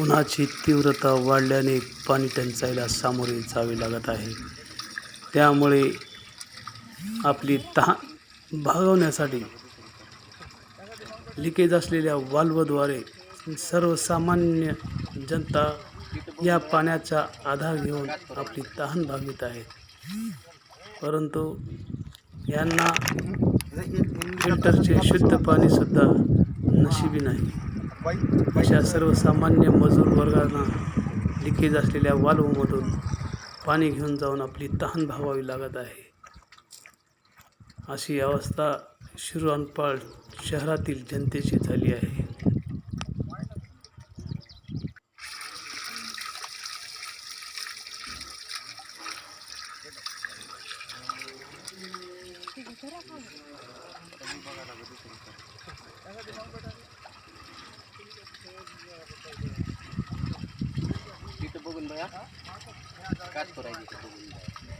उन्हाची तीव्रता वाढल्याने पाणी टंचाईला सामोरे जावे लागत आहे. त्यामुळे आपली तहान भागवण्यासाठी लिकेज असलेल्या वाल्वद्वारे सर्वसामान्य जनता या पाण्याचा आधार घेऊन आपली तहान भागवित आहे. परंतु यांना फिल्टरचे शुद्ध पाणीसुद्धा नशिबी नाही. अशा सर्वसामान्य मजूर वर्गांना लिकेज असलेल्या वाल्वमधून पाणी घेऊन जाऊन आपली तहान भावावी लागत आहे. अशी अवस्था शिरुअनपाळ शहरातील जनतेची झाली आहे. तिथं बघून बघा. काच करायची तिथं बघून बघा.